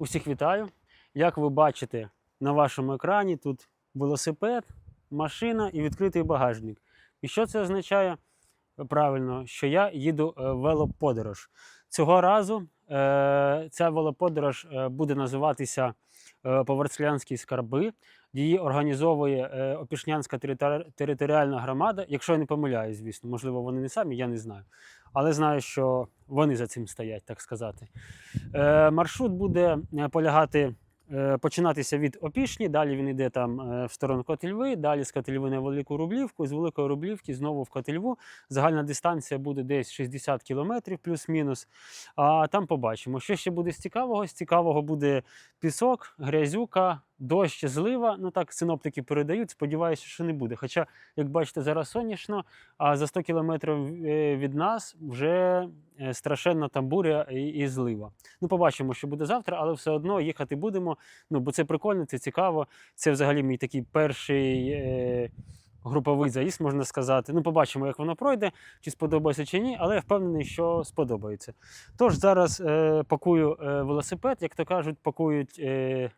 Усіх вітаю. Як ви бачите на вашому екрані, тут велосипед, машина і відкритий багажник. І що це означає? Правильно, що я їду е, в велоподорож. Цього разу е, ця велоподорож е, буде називатися е, скарби. Її організовує е, Опішнянська територіальна громада. Якщо я не помиляюсь, звісно, можливо, вони не самі, я не знаю. Але знаю, що вони за цим стоять, так сказати. Е, маршрут буде е, полягати, е, починатися від Опішні, далі він йде там е, в сторону Котельви, далі з Котельви на Велику Рублівку, з Великої Рублівки знову в Котельву. Загальна дистанція буде десь 60 кілометрів, плюс-мінус. А там побачимо. Що ще буде з цікавого? З цікавого буде пісок, грязюка, дощ, злива. Ну так синоптики передають. Сподіваюся, що не буде. Хоча, як бачите, зараз сонячно, а за 100 кілометрів е, від нас вже е, страшенна там буря і, злива. Ну, побачимо, що буде завтра, але все одно їхати будемо. Ну, бо це прикольно, це цікаво. Це взагалі мій такий перший. Е, Груповий заїзд, можна сказати. Ну, побачимо, як воно пройде, чи сподобається чи ні, але я впевнений, що сподобається. Тож зараз е, пакую е, велосипед, як то кажуть, пакують е,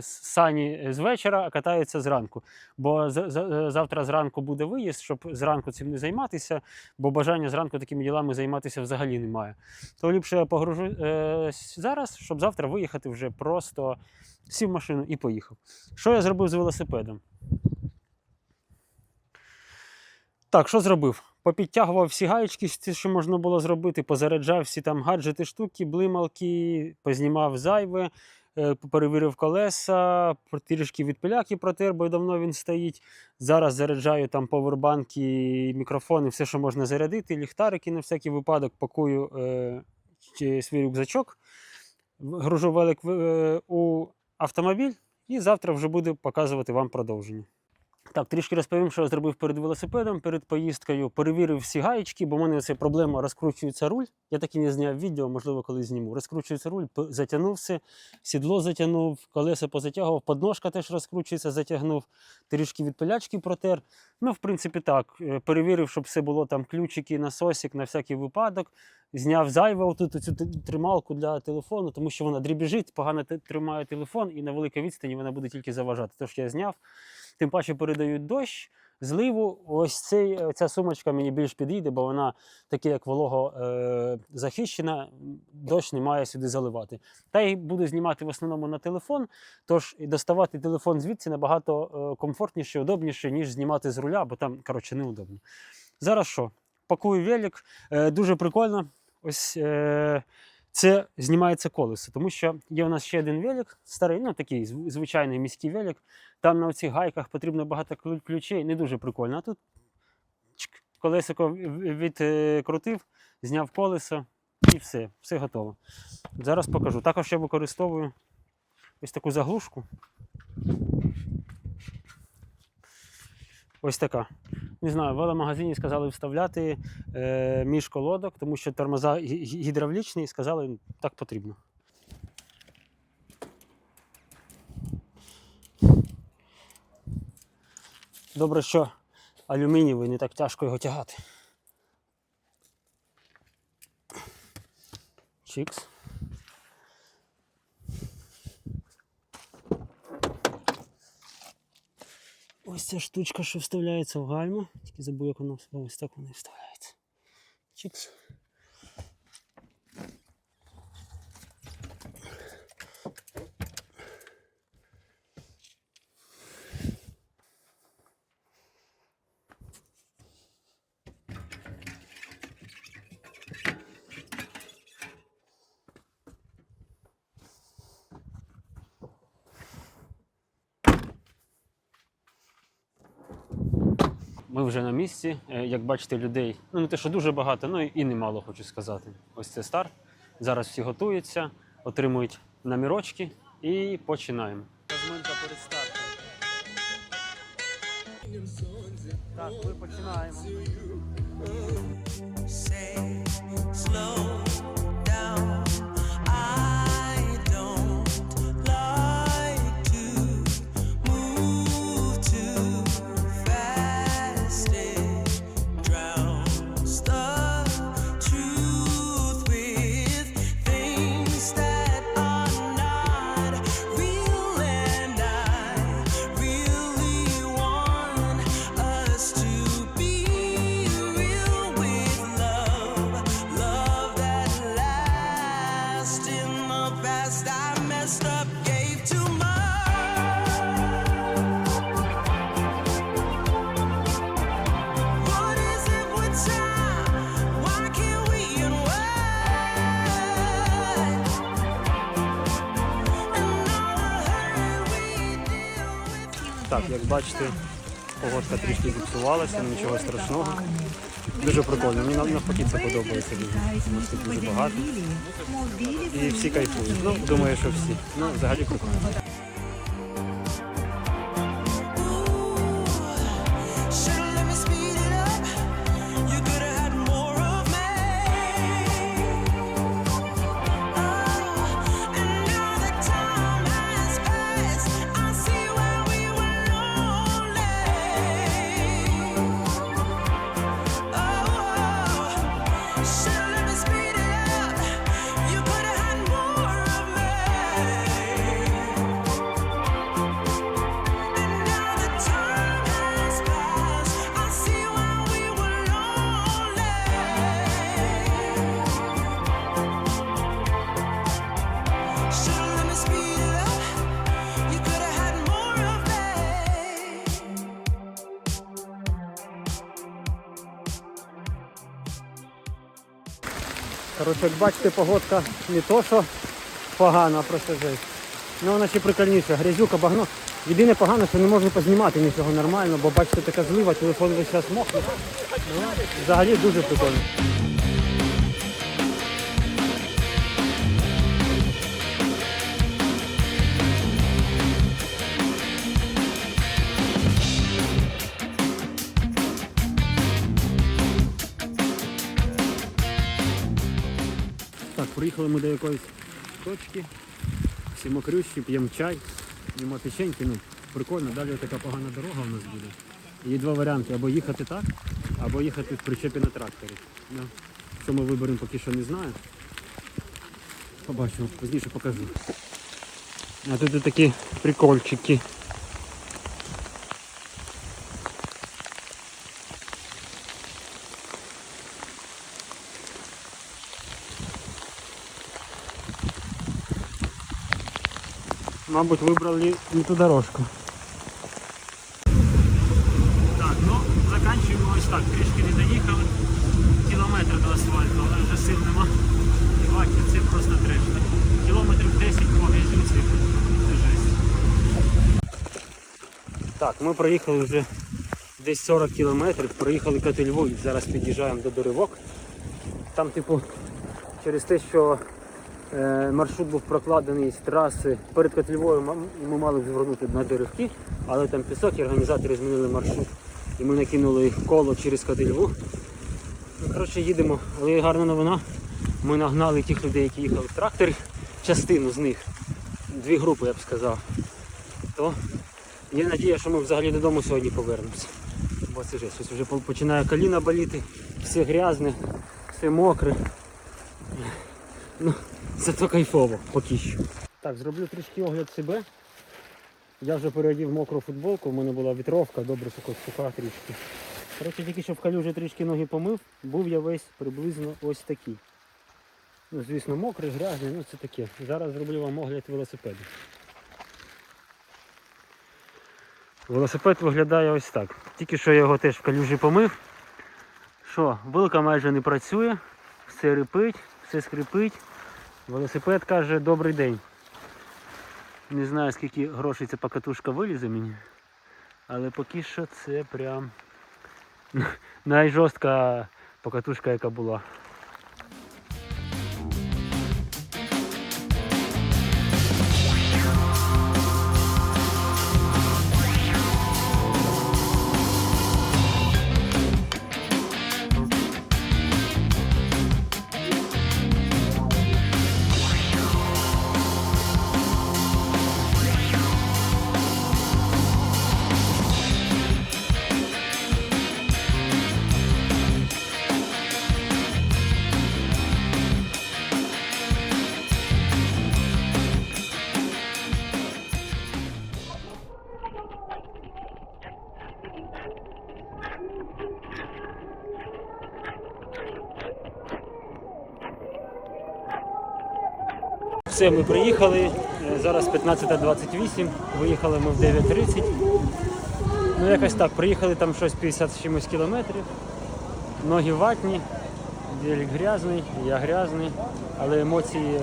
сані з вечора, а катаються зранку. Бо за- завтра зранку буде виїзд, щоб зранку цим не займатися, бо бажання зранку такими ділами займатися взагалі немає. То ліпше я погружу е, зараз, щоб завтра виїхати вже просто сів машину і поїхав. Що я зробив з велосипедом? Так, що зробив? Попідтягував всі гаєчки, що можна було зробити, позаряджав всі там гаджети, штуки, блималки, познімав зайве, е, перевірив колеса, трішки від пиляки протер, бо давно він стоїть. Зараз заряджаю там повербанки, мікрофони, все, що можна зарядити, ліхтарики на всякий випадок, пакую е, свій рюкзачок, гружу велик е, у автомобіль і завтра вже буду показувати вам продовження. Так, трішки розповім, що я зробив перед велосипедом, перед поїздкою. Перевірив всі гаєчки, бо в мене це проблема розкручується руль. Я так і не зняв відео, можливо, колись зніму. Розкручується руль, п- затягнув все, сідло затягнув, колеса позатягував, подножка теж розкручується, затягнув, трішки від пилячки протер. Ну, в принципі, так. Е, Перевірив, щоб все було там ключики, насосик на всякий випадок. Зняв зайве отут цю трималку для телефону, тому що вона дрібіжить, погано тримає телефон, і на великій відстані вона буде тільки заважати. Тож я зняв. Тим паче передають дощ, зливу. Ось цей, е, ця сумочка мені більш підійде, бо вона таке, як волого е, захищена, дощ не має сюди заливати. Та й буду знімати в основному на телефон, тож і доставати телефон звідси набагато е, комфортніше, удобніше, ніж знімати з руля, бо там, коротше, неудобно. Зараз що? Пакую велик. Е, дуже прикольно. Ось е, це знімається колесо, тому що є у нас ще один велик, старий, ну такий звичайний міський велик. Там на цих гайках потрібно багато ключей, не дуже прикольно. А тут чик, колесико відкрутив, зняв колесо і все, все готово. Зараз покажу. Також я використовую ось таку заглушку. Ось така. Не знаю, в веломагазині сказали вставляти е, між колодок, тому що тормоза гі- гі- гідравлічні, і сказали, так потрібно. Добре, що алюмінієвий, не так тяжко його тягати. Чікс. Ось ця штучка, що вставляється в гальму. Тільки забув, як воно ось так вона і вставляється. Чікс. Ми вже на місці. Е, Як бачите, людей, ну не те, що дуже багато, ну і немало, хочу сказати. Ось це старт. Зараз всі готуються, отримують намірочки і починаємо. Перед стартом. Так, ми починаємо. Так, як бачите, погодка трішки зіпсувалася, нічого страшного. Дуже прикольно. Мені навпаки це подобається дуже. тут дуже багато. І всі кайфують. Ну, думаю, що всі. Ну, взагалі прикольно. Коротше, як бачите, погодка не то, що погана, а просто жесть. Ну вона ще прикольніша. Грязюка, багно. Єдине погано, що не можна познімати нічого нормально, бо бачите, така злива, телефон весь час мокне. Ну, взагалі дуже прикольно. Приїхали ми до якоїсь точки. Всі мокрющі, п'ємо чай, їмо печеньки. Ну, прикольно, далі така погана дорога у нас буде. Є два варіанти, або їхати так, або їхати в причепі на тракторі. Ну, що ми виберемо, поки що не знаю. Побачимо, пізніше покажу. А тут такі прикольчики. Мабуть, вибрали не ту дорожку. Так, ну, закінчуємо ось так. Трішки не доїхали. Кілометр до асфальту, але вже сил нема. Бачите, це просто треш. Кілометрів 10 по грязюці. Це жесть. Так, ми проїхали вже десь 40 кілометрів, проїхали Котельву і зараз під'їжджаємо до Доривок. Там, типу, через те, що Маршрут був прокладений з траси перед Котлівою. Ми мали звернути на деревки, але там пісок і організатори змінили маршрут. І ми накинули коло через Котельву. Ну, коротше, їдемо. Але є гарна новина. Ми нагнали тих людей, які їхали в тракторі, частину з них, дві групи, я б сказав. То є надія, що ми взагалі додому сьогодні повернемося. Бо це жесть. Ось вже починає коліна боліти, все грязне, все мокре. Ну, Зато кайфово, поки що. Так, зроблю трішки огляд себе. Я вже переодів мокру футболку, в мене була вітровка, добре сука, трішки. Коротше, тільки що в калюжі трішки ноги помив, був я весь приблизно ось такий. Ну, звісно, мокрий, грязний, ну це таке. Зараз зроблю вам огляд велосипеду. Велосипед виглядає ось так. Тільки що я його теж в калюжі помив. Що, вилка майже не працює, все рипить, все скрипить. Велосипед каже добрий день. Не знаю скільки грошей ця покатушка вилізе мені. Але поки що це прям найжорстка покатушка, яка була. Все, ми приїхали. Е, Зараз 15.28, виїхали ми в 9.30. Ну, якось так, приїхали там щось 50 з чимось кілометрів. Ноги ватні, велик грязний, я грязний, але емоції е,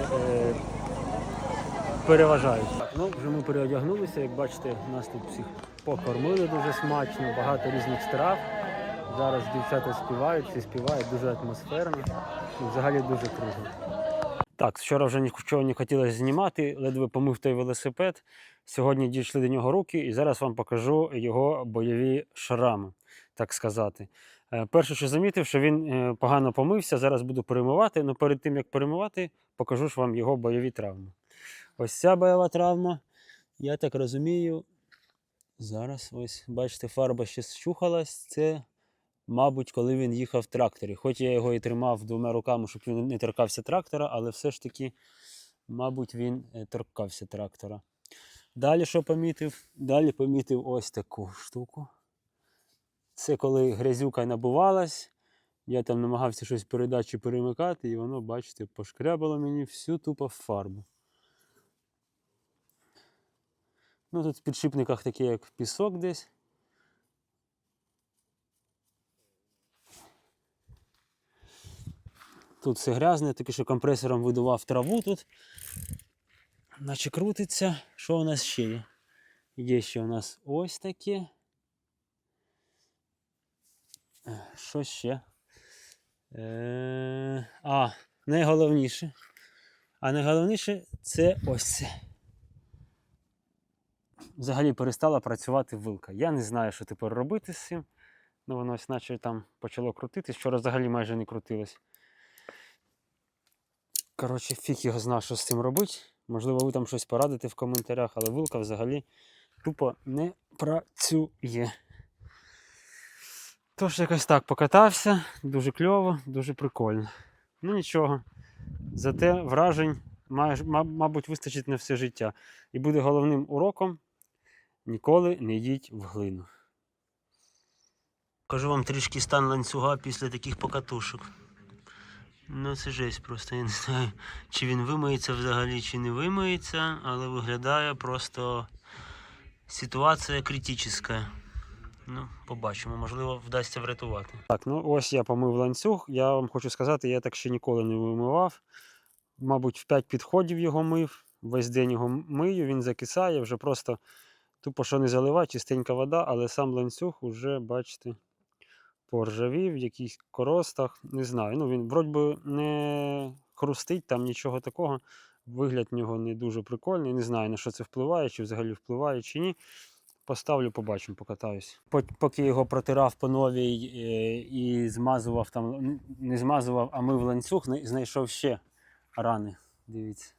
переважають. Ну, вже ми переодягнулися, як бачите, нас тут всіх покормили дуже смачно, багато різних страв. Зараз дівчата співають, всі співають, дуже атмосферно. Взагалі дуже круто. Так, вчора вже нічого не хотілося знімати, ледве помив той велосипед. Сьогодні дійшли до нього руки, і зараз вам покажу його бойові шрами, так сказати. Е, Перше, що замітив, що він е, погано помився, зараз буду перемивати, але перед тим як перемивати, покажу ж вам його бойові травми. Ось ця бойова травма, я так розумію. Зараз ось, бачите, фарба ще щухалась. Це, мабуть, коли він їхав в тракторі. Хоч я його і тримав двома руками, щоб він не торкався трактора, але все ж таки, мабуть, він е, торкався трактора. Далі що помітив? Далі помітив ось таку штуку. Це коли грязюка набувалась, я там намагався щось передачі перемикати, і воно, бачите, пошкрябало мені всю тупо фарбу. Ну, тут в підшипниках таке, як пісок десь. Тут все грязне, таке, що компресором видував траву тут. Наче крутиться. Що у нас ще є? Є ще у нас ось таке. Е, Що ще? Е, а, найголовніше. А найголовніше це ось це. Взагалі перестала працювати вилка. Я не знаю, що тепер робити з цим. Ну, воно ось наче там почало крутитись. Вчора взагалі майже не крутилось. Коротше, фіг його зна, що з цим робити. Можливо, ви там щось порадите в коментарях, але вилка взагалі тупо не працює. Тож якось так покатався, дуже кльово, дуже прикольно. Ну нічого. Зате вражень, мабуть, вистачить на все життя. І буде головним уроком ніколи не їдь в глину. Кажу вам трішки стан ланцюга після таких покатушок. Ну, це жесть просто. Я не знаю, чи він вимиється взагалі, чи не вимиється, але виглядає просто ситуація критична. Ну, побачимо, можливо, вдасться врятувати. Так, ну ось я помив ланцюг. Я вам хочу сказати, я так ще ніколи не вимивав. Мабуть, в 5 підходів його мив. Весь день його мию, він закисає, вже просто тупо що не заливати, чистенька вода, але сам ланцюг уже, бачите, поржавів, в якихось коростах. Не знаю. Ну, він вроді би не хрустить, там нічого такого. Вигляд в нього не дуже прикольний. Не знаю, на що це впливає, чи взагалі впливає, чи ні. Поставлю, побачимо, покатаюсь. Поки його протирав по новій е, і змазував там, не змазував, а мив ланцюг, знай- знайшов ще рани. Дивіться.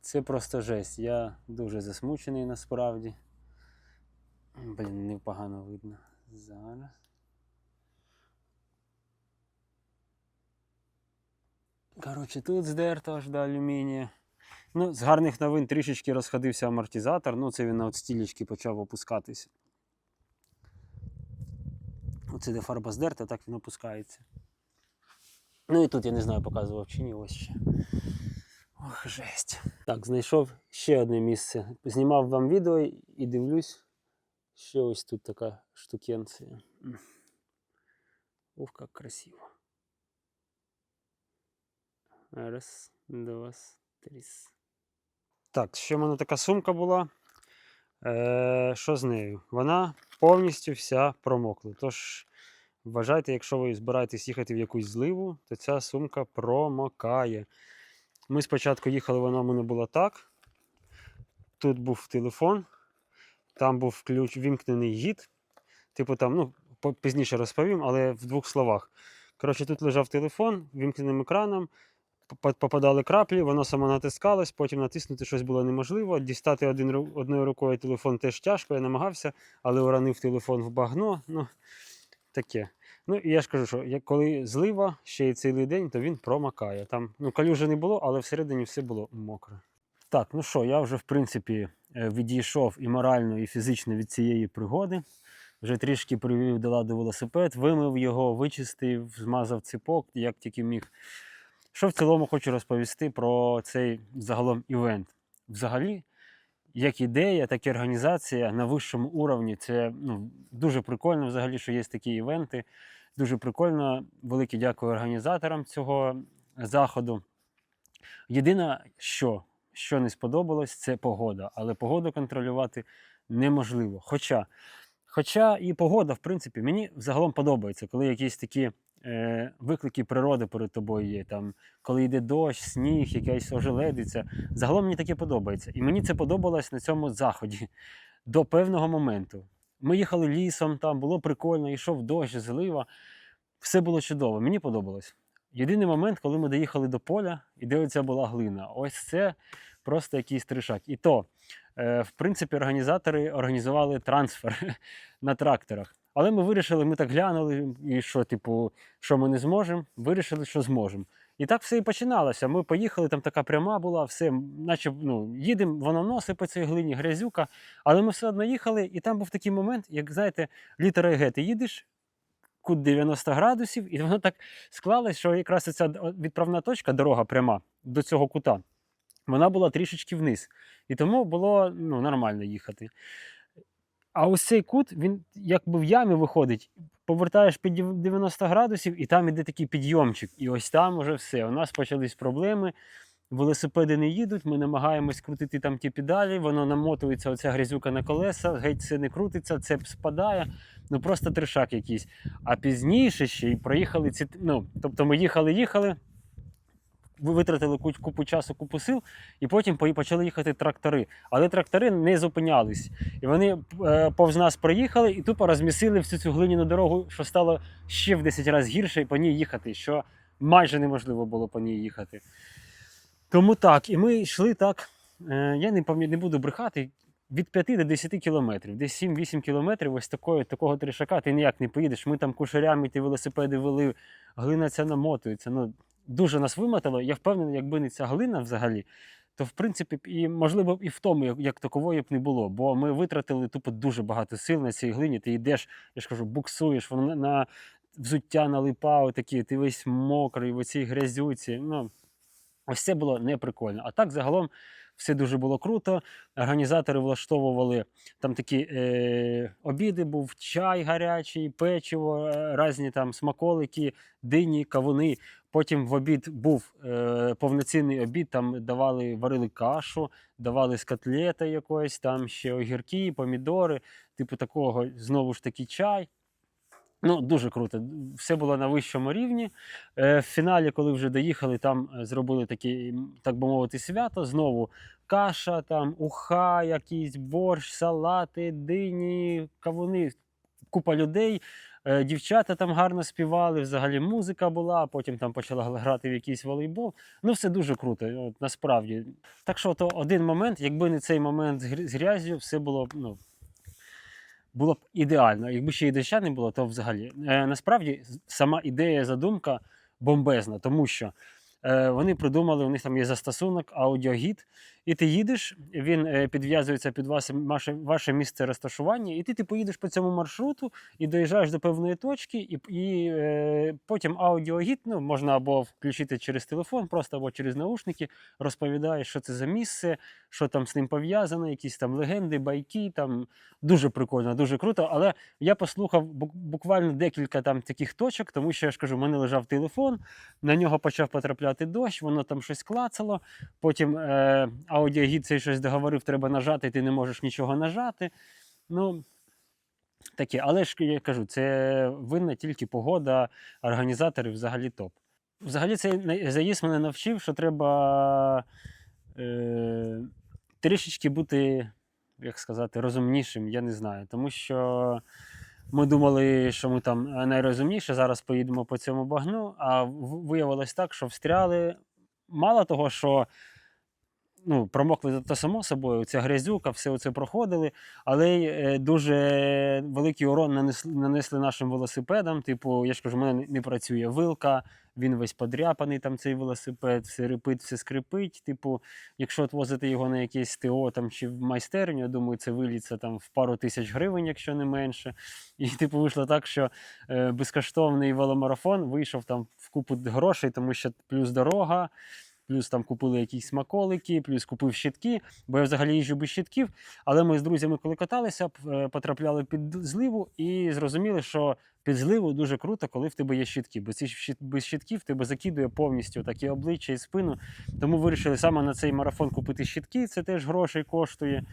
Це просто жесть. Я дуже засмучений насправді. Блін, непогано видно. Зараз. Коротше, тут здерто аж до алюмінія. Ну, з гарних новин трішечки розходився амортизатор. Ну, це він на стілечки почав опускатися. Оце де фарба здерта, так він опускається. Ну і тут я не знаю, показував чи ні, ось ще. Ох, жесть. Так, знайшов ще одне місце. Знімав вам відео і дивлюсь. Ще ось тут така штукенція. Ух, як красиво. Раз, два, три. Так, ще в мене така сумка була. Е, що з нею? Вона повністю вся промокла. Тож вважайте, якщо ви збираєтесь їхати в якусь зливу, то ця сумка промокає. Ми спочатку їхали, вона в мене була так. Тут був телефон, там був ключ, вімкнений гід. Типу там, ну, пізніше розповім, але в двох словах. Коротше, тут лежав телефон вімкненим екраном, попадали краплі, воно само натискалось, потім натиснути щось було неможливо. Дістати один, одною рукою телефон теж тяжко, я намагався, але уронив телефон в багно. Ну, таке. Ну, і я ж кажу, що коли злива ще й цілий день, то він промакає. Там ну, калюжі не було, але всередині все було мокре. Так, ну що, я вже в принципі е, відійшов і морально, і фізично від цієї пригоди. Вже трішки привів до ладу велосипед, вимив його, вичистив, змазав ципок, як тільки міг. Що в цілому хочу розповісти про цей загалом івент? Взагалі, як ідея, так і організація на вищому уровні. Це ну, дуже прикольно, взагалі, що є такі івенти. Дуже прикольно. Велике дякую організаторам цього заходу. Єдине, що, що не сподобалось, це погода. Але погоду контролювати неможливо. Хоча, хоча і погода, в принципі, мені загалом подобається, коли якісь такі е, виклики природи перед тобою є. Там, коли йде дощ, сніг, якась ожеледиця. Загалом мені таке подобається. І мені це подобалось на цьому заході до певного моменту. Ми їхали лісом, там було прикольно, йшов дощ, злива. Все було чудово, мені подобалось. Єдиний момент, коли ми доїхали до поля, і де оця була глина. Ось це просто якийсь тришак. І то, е, в принципі, організатори організували трансфер на тракторах. Але ми вирішили, ми так глянули, і що, типу, що ми не зможемо, вирішили, що зможемо. І так все і починалося. Ми поїхали, там така пряма була, все, наче ну, їдемо, воно носить по цій глині, грязюка. Але ми все одно їхали, і там був такий момент, як знаєте, літера Г, ти їдеш, кут 90 градусів, і воно так склалось, що якраз ця відправна точка, дорога пряма до цього кута, вона була трішечки вниз. І тому було ну, нормально їхати. А ось цей кут, він якби в ямі виходить, повертаєш під 90 градусів, і там іде такий підйомчик. І ось там уже все. У нас почались проблеми. Велосипеди не їдуть, ми намагаємось крутити там ті педалі, воно намотується, оця грязюка на колеса, геть це не крутиться, це спадає. Ну просто трешак якийсь. А пізніше ще й проїхали ці. Ну, тобто ми їхали, їхали, ви- витратили купу часу, купу сил, і потім почали їхати трактори. Але трактори не зупинялись. І вони е, повз нас проїхали і тупо розмісили всю цю глиняну дорогу, що стало ще в 10 разів гірше і по ній їхати, що майже неможливо було по ній їхати. Тому так, і ми йшли так. Е, я не не буду брехати. Від 5 до 10 кілометрів, десь 7-8 кілометрів ось такої, такого трішака ти ніяк не поїдеш. Ми там кушарями ті велосипеди вели, глина ця намотується. Ну, дуже нас вимотало. Я впевнений, якби не ця глина взагалі, то в принципі і можливо і в тому, як, такової б не було. Бо ми витратили тупо дуже багато сил на цій глині. Ти йдеш, я ж кажу, буксуєш, воно на, на взуття налипало такі, ти весь мокрий, в оцій грязюці. Ну, ось це було неприкольно. А так загалом все дуже було круто. Організатори влаштовували там такі е, обіди, був чай гарячий, печиво, е, різні там смаколики, дині, кавуни. Потім в обід був е, повноцінний обід, там давали, варили кашу, давали з котлета якоїсь, там ще огірки, помідори, типу такого, знову ж таки, чай. Ну, дуже круто. Все було на вищому рівні. Е, в фіналі, коли вже доїхали, там е, зробили таке, м, так би мовити, свято. Знову каша, там, уха, якийсь борщ, салати, дині, кавуни, купа людей. Е, Дівчата там гарно співали, взагалі музика була, потім там почала грати в якийсь волейбол. Ну, все дуже круто, от, насправді. Так що, то один момент, якби не цей момент з грязю, все було б, ну, було б ідеально. Якби ще і доща не було, то взагалі. Е, насправді, сама ідея, задумка бомбезна, тому що вони придумали, у них там є застосунок, аудіогід, і ти їдеш, він е, підв'язується під ваше, ваше, ваше місце розташування, і ти типу їдеш по цьому маршруту і доїжджаєш до певної точки, і, і е, потім аудіогід, ну, можна або включити через телефон, просто або через наушники, розповідає, що це за місце, що там з ним пов'язано, якісь там легенди, байки. Там дуже прикольно, дуже круто. Але я послухав буквально декілька там таких точок, тому що я ж кажу, в мене лежав телефон, на нього почав потрапляти дощ, воно там щось клацало. Потім е, аудіогід цей щось договорив, треба нажати, ти не можеш нічого нажати. Ну, таке. Але ж я кажу, це винна тільки погода, організатори взагалі топ. Взагалі, цей заїзд мене навчив, що треба е, трішечки бути, як сказати, розумнішим, я не знаю. Тому що ми думали, що ми там найрозумніше, зараз поїдемо по цьому багну, а виявилось так, що встряли. Мало того, що ну, промокли то само собою, ця грязюка, все це проходили, але й е, дуже великий урон нанесли, нанесли нашим велосипедам. Типу, я ж кажу, в мене не- не працює вилка, він весь подряпаний, там цей велосипед, все репить, все скрипить. Типу, якщо возити його на якесь ТО там, чи в майстерню, я думаю, це виліться там в пару тисяч гривень, якщо не менше. І типу вийшло так, що е, безкоштовний веломарафон вийшов там в купу грошей, тому що плюс дорога. Плюс там купили якісь смаколики, плюс купив щитки, бо я взагалі їжджу без щитків. Але ми з друзями, коли каталися, е, потрапляли під зливу і зрозуміли, що під зливу дуже круто, коли в тебе є щитки. Бо ці щит- без щитків тебе закидує повністю такі обличчя і спину. Тому вирішили саме на цей марафон купити щитки, це теж грошей коштує.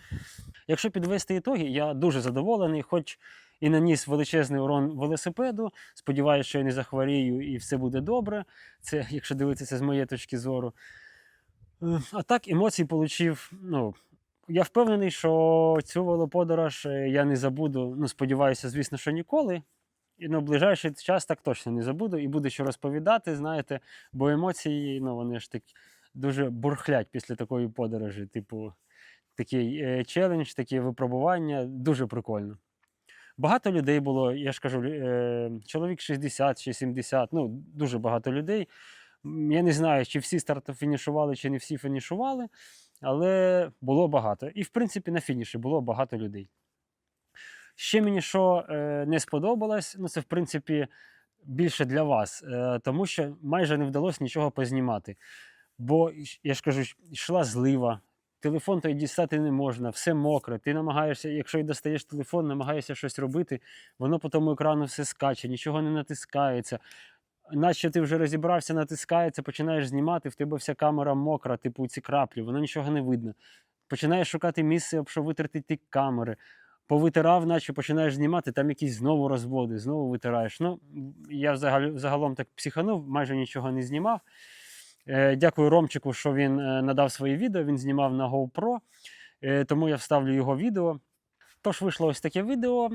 Якщо підвести ітоги, я дуже задоволений, хоч і наніс величезний урон велосипеду. Сподіваюся, що я не захворію і все буде добре. Це, якщо дивитися з моєї точки зору. Е, А так, емоцій получив. Ну, я впевнений, що цю велоподорож е, я не забуду. Ну, сподіваюся, звісно, що ніколи. І на ближайший час так точно не забуду. І буду що розповідати, знаєте, бо емоції, ну, вони ж так дуже бурхлять після такої подорожі. Типу, такий е, челендж, такі випробування. Дуже прикольно. Багато людей було, я ж кажу, е, чоловік 60 чи 70, ну, дуже багато людей. Я не знаю, чи всі стартофінішували, чи не всі фінішували, але було багато. І, в принципі, на фініші було багато людей. Ще мені що е, не сподобалось, ну це в принципі більше для вас, е, тому що майже не вдалося нічого познімати. Бо я ж кажу, йшла злива, телефон той дістати не можна, все мокре. Ти намагаєшся, якщо й достаєш телефон, намагаєшся щось робити, воно по тому екрану все скаче, нічого не натискається. Наче ти вже розібрався, натискається, починаєш знімати, в тебе вся камера мокра, типу ці краплі, воно нічого не видно. Починаєш шукати місце, об що витерти ті камери. Повитирав, наче починаєш знімати, там якісь знову розводи, знову витираєш. Ну, я взагалі, загалом так психанув, майже нічого не знімав. Е, дякую Ромчику, що він е, надав свої відео, він знімав на GoPro, е, тому я вставлю його відео. Тож вийшло ось таке відео.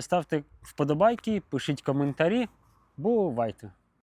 Ставте вподобайки, пишіть коментарі. Бувайте!